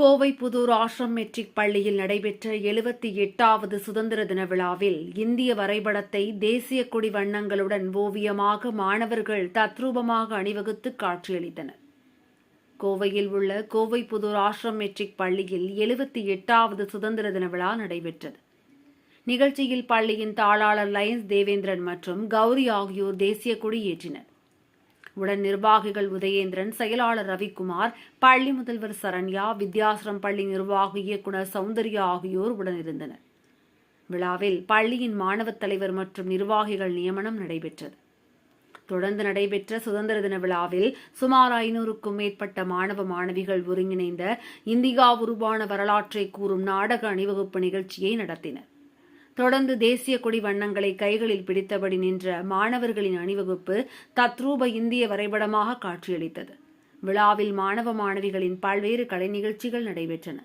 Kovai Pudur ashram matric பள்ளியில் நடைபெற்ற எழுபத்தி எட்டாவது சுதந்திர தின விழாவில் இந்திய வரைபடத்தை தேசிய கொடி வண்ணங்களுடன் ஓவியமாக மாணவர்கள் தத்ரூபமாக அணிவகுத்து காட்சியளித்தனர். கோவையில் உள்ள கோவை புதூர் ஆசிரம் மெட்ரிக் பள்ளியில் எழுபத்தி எட்டாவது சுதந்திர தின விழா நடைபெற்றது. நிகழ்ச்சியில் பள்ளியின் தாளாளர் லயன்ஸ் தேவேந்திரன் மற்றும் கௌரி ஆகியோர் தேசிய கொடி ஏற்றினர். உடன் நிர்வாகிகள் உதயேந்திரன் செயலாளர் ரவிக்குமார் பள்ளி முதல்வர் சரண்யா வித்யாசிரம் பள்ளி நிர்வாக இயக்குனர் சௌந்தர்யா ஆகியோர் உடனிருந்தனர். விழாவில் பள்ளியின் மாணவத் தலைவர் மற்றும் நிர்வாகிகள் நியமனம் நடைபெற்றது. தொடர்ந்து நடைபெற்ற சுதந்திர தின விழாவில் சுமார் ஐநூறுக்கும் மேற்பட்ட மாணவ மாணவிகள் ஒருங்கிணைந்த இந்தியா உருவான வரலாற்றை கூறும் நாடக அணிவகுப்பு நிகழ்ச்சியை நடத்தினர். தொடர்ந்து தேசிய கொடி வண்ணங்களை கைகளில் பிடித்தபடி நின்ற மாணவர்களின் அணிவகுப்பு தத்ரூப இந்திய வரைபடமாக காட்சியளித்தது. விழாவில் மாணவ மாணவிகளின் பல்வேறு கலை நிகழ்ச்சிகள் நடைபெற்றன.